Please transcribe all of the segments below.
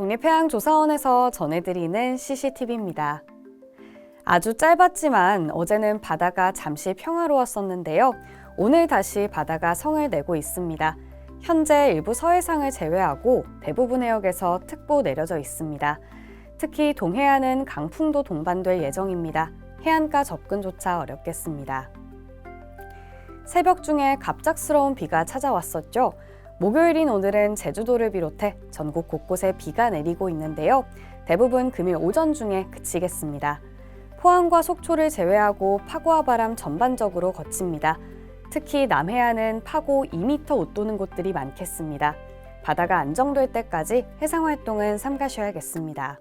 국립해양조사원에서 전해드리는 CCTV입니다. 아주 짧았지만 어제는 바다가 잠시 평화로웠었는데요. 오늘 다시 바다가 성을 내고 있습니다. 현재 일부 서해상을 제외하고 대부분 해역에서 특보 내려져 있습니다. 특히 동해안은 강풍도 동반될 예정입니다. 해안가 접근조차 어렵겠습니다. 새벽 중에 갑작스러운 비가 찾아왔었죠. 목요일인 오늘은 제주도를 비롯해 전국 곳곳에 비가 내리고 있는데요. 대부분 금일 오전 중에 그치겠습니다. 포항과 속초를 제외하고 파고와 바람 전반적으로 거칩니다. 특히 남해안은 파고 2m 웃도는 곳들이 많겠습니다. 바다가 안정될 때까지 해상 활동은 삼가셔야겠습니다.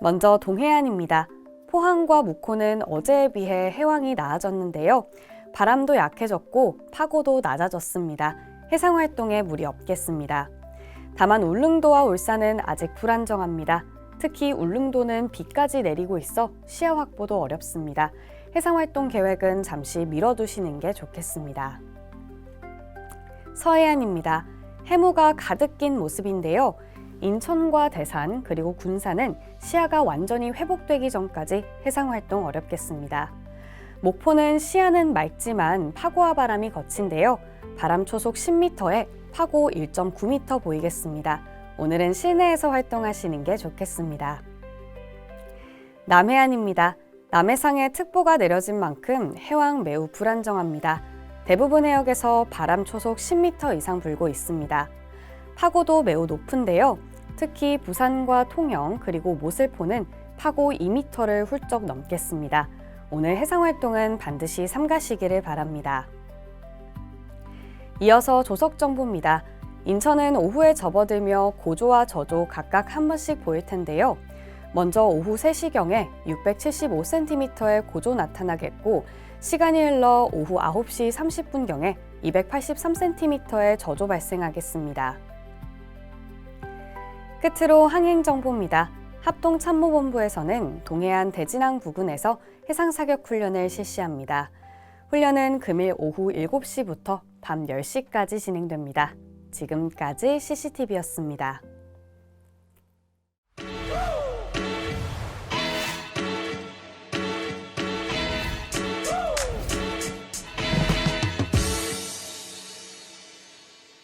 먼저 동해안입니다. 포항과 묵호는 어제에 비해 해왕이 나아졌는데요. 바람도 약해졌고 파고도 낮아졌습니다. 해상 활동에 무리 없겠습니다. 다만 울릉도와 울산은 아직 불안정합니다. 특히 울릉도는 비까지 내리고 있어 시야 확보도 어렵습니다. 해상 활동 계획은 잠시 미뤄두시는 게 좋겠습니다. 서해안입니다. 해무가 가득 낀 모습인데요. 인천과 대산 그리고 군산은 시야가 완전히 회복되기 전까지 해상 활동 어렵겠습니다. 목포는 시야는 맑지만 파고와 바람이 거친데요. 바람 초속 10m에 파고 1.9m 보이겠습니다. 오늘은 실내에서 활동하시는 게 좋겠습니다. 남해안입니다. 남해상에 특보가 내려진 만큼 해왕 매우 불안정합니다. 대부분 해역에서 바람 초속 10m 이상 불고 있습니다. 파고도 매우 높은데요. 특히 부산과 통영 그리고 모슬포는 파고 2m를 훌쩍 넘겠습니다. 오늘 해상 활동은 반드시 삼가시기를 바랍니다. 이어서 조석 정보입니다. 인천은 오후에 접어들며 고조와 저조 각각 한 번씩 보일 텐데요. 먼저 오후 3시경에 675cm의 고조 나타나겠고 시간이 흘러 오후 9시 30분경에 283cm의 저조 발생하겠습니다. 끝으로 항행 정보입니다. 합동참모본부에서는 동해안 대진항 부근에서 해상사격 훈련을 실시합니다. 훈련은 금일 오후 7시부터 밤 10시까지 진행됩니다. 지금까지 CCTV였습니다.